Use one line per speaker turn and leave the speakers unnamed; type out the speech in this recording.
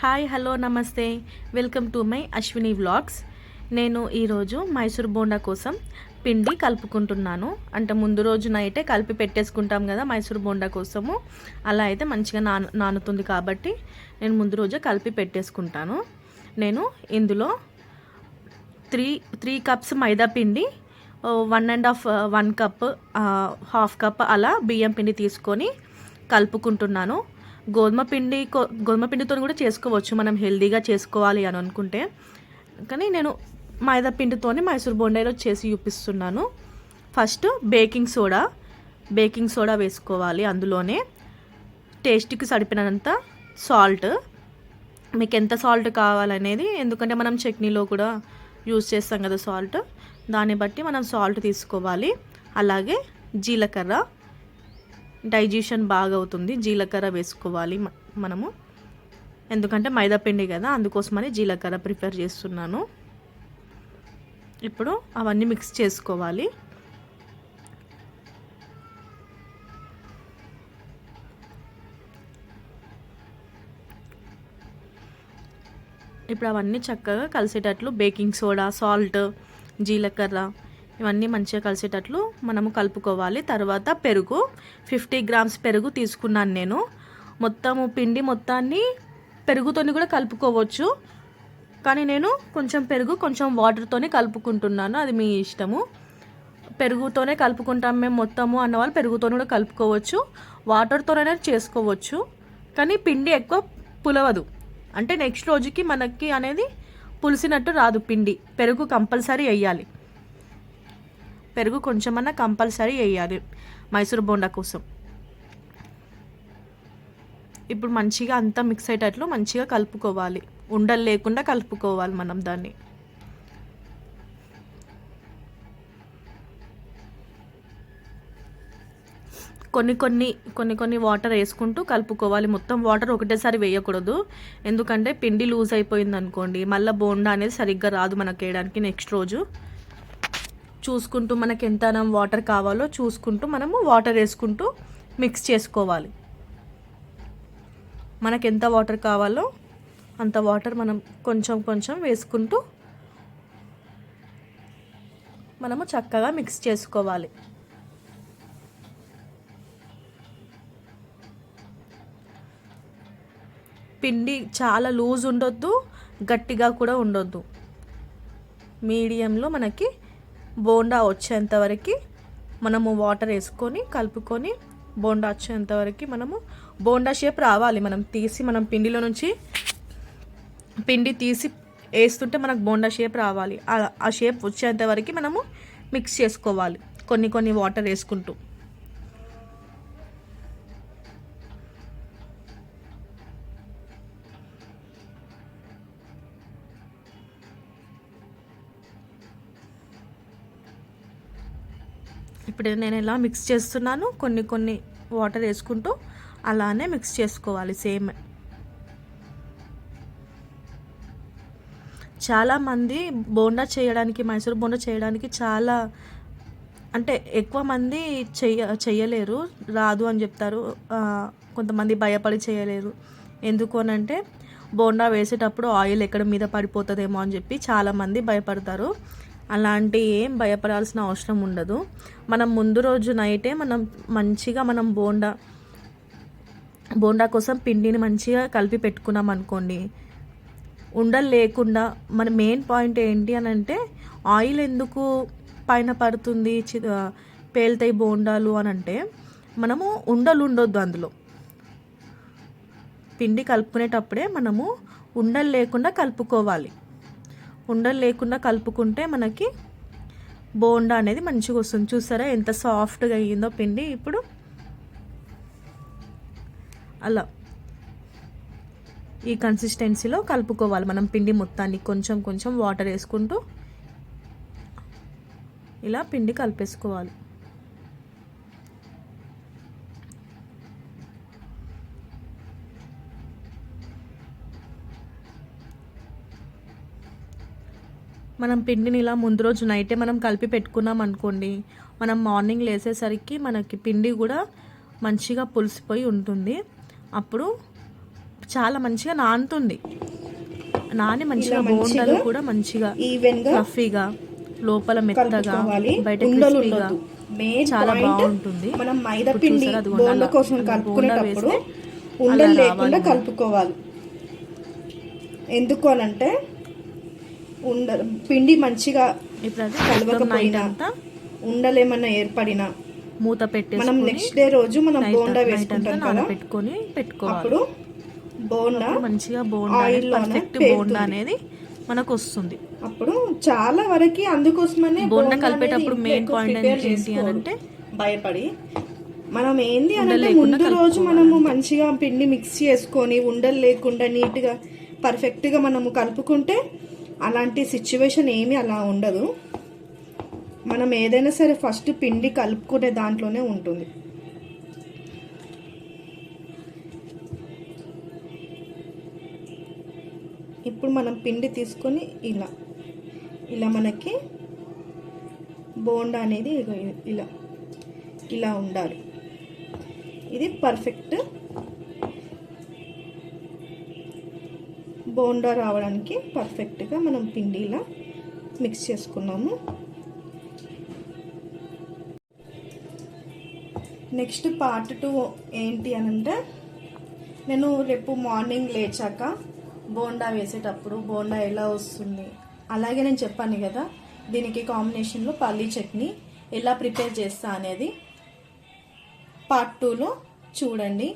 Hi hello namaste. Welcome to my Ashwini vlogs. నేను ఈరోజు మైసూర్ బోండా కోసం పిండి కలుపుకుంటున్నాను. అంటే ముందు రోజు అయితే కలిపి పెట్టేసుకుంటాం కదా మైసూర్ బోండా కోసము. అలా అయితే మంచిగా నాను నానుతుంది కాబట్టి నేను ముందు రోజే కలిపి పెట్టేసుకుంటాను. నేను ఇందులో త్రీ త్రీ కప్స్ మైదా పిండి one and half one cup half cup అలా బియ్యం పిండి తీసుకొని కలుపుకుంటున్నాను. గోధుమ పిండి కో- గోధుమ పిండితో కూడా చేసుకోవచ్చు. మనం హెల్దీగా చేసుకోవాలి అని అనుకుంటే. కానీ నేను మైదా పిండితోనే మైసూర్ బొండాయిలో చేసి చూపిస్తున్నాను. First baking soda. Baking soda వేసుకోవాలి అందులోనే. టేస్ట్కి సరిపోయినంత సాల్ట్. మీకు ఎంత సాల్ట్ కావాలనేది ఎందుకంటే మనం చట్నీలో కూడా యూజ్ చేస్తాం కదా సాల్ట్. దాన్ని బట్టి మనం సాల్ట్ తీసుకోవాలి. అలాగే జీలకర్ర. డైజెషన్ బాగా అవుతుంది జీలకర్ర వేసుకోవాలి మనము. ఎందుకంటే మైదా పిండి కదా అందుకోసమని జీలకర్ర ప్రిపేర్ చేస్తున్నాను. ఇప్పుడు అవన్నీ మిక్స్ చేసుకోవాలి. ఇప్పుడు అవన్నీ చక్కగా కలిసేటట్లు బేకింగ్ సోడా సాల్ట్ జీలకర్ర ఇవన్నీ మంచిగా కలిసేటట్లు మనము కలుపుకోవాలి. తర్వాత పెరుగు. ఫిఫ్టీ గ్రామ్స్ పెరుగు తీసుకున్నాను నేను. మొత్తము పిండి మొత్తాన్ని పెరుగుతోని కూడా కలుపుకోవచ్చు. కానీ నేను కొంచెం పెరుగు కొంచెం వాటర్తోనే కలుపుకుంటున్నాను. అది మీ ఇష్టము. పెరుగుతోనే కలుపుకుంటాం మేము మొత్తము అన్న వాళ్ళు పెరుగుతోనే కూడా కలుపుకోవచ్చు. వాటర్తోనైనా చేసుకోవచ్చు. కానీ పిండి ఎక్కువ పులవదు. అంటే నెక్స్ట్ రోజుకి మనకి అనేది పులిసినట్టు రాదు పిండి. పెరుగు కంపల్సరీ వేయాలి. పెరుగు కొంచెమన్నా కంపల్సరీ వేయాలి మైసూర్ బోండా కోసం. ఇప్పుడు మంచిగా అంతా మిక్స్ అయ్యేటట్లు మంచిగా కలుపుకోవాలి. ఉండలు లేకుండా కలుపుకోవాలి మనం దాన్ని. కొన్ని కొన్ని కొన్ని కొన్ని వాటర్ వేసుకుంటూ కలుపుకోవాలి. మొత్తం వాటర్ ఒకటేసారి వేయకూడదు. ఎందుకంటే పిండి లూజ్ అయిపోయింది అనుకోండి మళ్ళీ బోండా అనేది సరిగ్గా రాదు మనకు వేయడానికి నెక్స్ట్ రోజు. చూసుకుంటూ మనకి ఎంత వాటర్ కావాలో చూసుకుంటూ మనము వాటర్ వేసుకుంటూ మిక్స్ చేసుకోవాలి. మనకి ఎంత వాటర్ కావాలో అంత వాటర్ మనం కొంచెం కొంచెం వేసుకుంటూ మనము చక్కగా మిక్స్ చేసుకోవాలి. పిండి చాలా లూజ్ ఉండొద్దు గట్టిగా కూడా ఉండొద్దు. మీడియంలో మనకి బోండా వచ్చేంత వరకు మనము వాటర్ వేసుకొని కలుపుకొని బోండా వచ్చేంత వరకు మనము బోండా షేప్ రావాలి. మనం తీసి మనం పిండిలో నుంచి పిండి తీసి వేస్తుంటే మనకు బోండా షేప్ రావాలి. ఆ- ఆ షేప్ వచ్చేంత వరకు మనము మిక్స్ చేసుకోవాలి. కొన్ని కొన్ని వాటర్ వేసుకుంటూ. ఇప్పుడు నేను ఇలా మిక్స్ చేస్తున్నాను. కొన్ని కొన్ని వాటర్ వేసుకుంటూ అలానే మిక్స్ చేసుకోవాలి. సేమ్ చాలామంది బోండా చేయడానికి మైసూర్ బోండా చేయడానికి చాలా అంటే ఎక్కువ మంది చెయ్య చెయ్యలేరు. రాదు అని చెప్తారు. కొంతమంది భయపడి చేయలేరు. ఎందుకు అని అంటే బోండా వేసేటప్పుడు ఆయిల్ ఎక్కడ మీద పడిపోతుందేమో అని చెప్పి చాలామంది భయపడతారు. అలాంటి ఏం భయపడాల్సిన అవసరం ఉండదు. మనం ముందు రోజు నైటే మనం మంచిగా మనం బోండా బోండా కోసం పిండిని మంచిగా కలిపి పెట్టుకున్నాం అనుకోండి. ఉండలు లేకుండా మన మెయిన్ పాయింట్ ఏంటి అని అంటే ఆయిల్ ఎందుకు పైన పడుతుంది చి- పేలుతాయి బోండాలు అని అంటే మనము ఉండలు ఉండొద్దు అందులో. పిండి కలుపుకునేటప్పుడే మనము ఉండలు లేకుండా కలుపుకోవాలి. ఉండలు లేకుండా కలుపుకుంటే మనకి బోండా అనేది మంచిగా వస్తుంది. చూసారా ఎంత సాఫ్ట్గా అయ్యిందో పిండి. ఇప్పుడు అలా ఈ కన్సిస్టెన్సీలో కలుపుకోవాలి మనం పిండి మొత్తాన్ని. కొంచెం కొంచెం వాటర్ వేసుకుంటూ ఇలా పిండి కలిపేసుకోవాలి. మనం పిండిని ఇలా ముందు రోజు నైటే మనం కలిపి పెట్టుకున్నాం అనుకోండి మనం మార్నింగ్ లేసేసరికి మనకి పిండి కూడా మంచిగా పులిసిపోయి ఉంటుంది. అప్పుడు చాలా మంచిగా నానుతుంది. నాని మంచిగా బోండాలు కూడా మంచిగా
ఈవెన్గా
ఫ్లఫీగా లోపల మెత్తగా బయట క్రిస్పీగా చాలా బాగుంటుంది.
మనం మైదా పిండి బోండ కోసం కలుపుకునేటప్పుడు ఉండలు లేకుండా. కలుపుకోవాలి. ఎందుకు అనంటే ఉండ పిండి మంచిగా కలవకపోయినా ఉండలేమన్నా ఏర్పడినా
మూత
మనం
పెట్టేసుకొని
నెక్స్ట్ డే రోజు మనం బోండా వేసుకుంటాం కదా?
నానబెట్టుకొని పెట్టుకోవాలి.
అప్పుడు బోండా
మంచిగా బోండా పర్ఫెక్ట్. బోండా అనేది మనకు వస్తుంది
అప్పుడు చాలా వరకు అందుకోసమనే
బోండా కలిపేటప్పుడు మెయిన్ పాయింట్ ఏంటి
చేసుకోరు.
అంటే
భయపడి మనం ఏంది అని అంటే ముందు రోజు మనము మంచిగా పిండి మిక్స్ చేసుకొని ఉండలు లేకుండా నీట్గా పర్ఫెక్ట్గా మనము కలుపుకుంటే అలాంటి సిచ్యువేషన్ ఏమీ అలా ఉండదు. మనం ఏదైనా సరే ఫస్ట్ పిండి కలుపుకునే దాంట్లోనే ఉంటుంది. ఇప్పుడు మనం పిండి తీసుకొని ఇలా ఇలా మనకి బోండా అనేది ఇలా ఇలా ఉండాలి. ఇది పర్ఫెక్ట్ బోండా రావడానికి పర్ఫెక్ట్గా మనం పిండి ఇలా మిక్స్ చేసుకున్నాము. నెక్స్ట్ పార్ట్ టూ ఏంటి అని అంటే నేను రేపు మార్నింగ్ లేచాక బోండా వేసేటప్పుడు బోండా ఎలా వస్తుంది? అలాగే నేను చెప్పాను కదా దీనికి కాంబినేషన్లో పల్లీ చట్నీ ఎలా ప్రిపేర్ చేస్తా అనేది పార్ట్ టూలో చూడండి.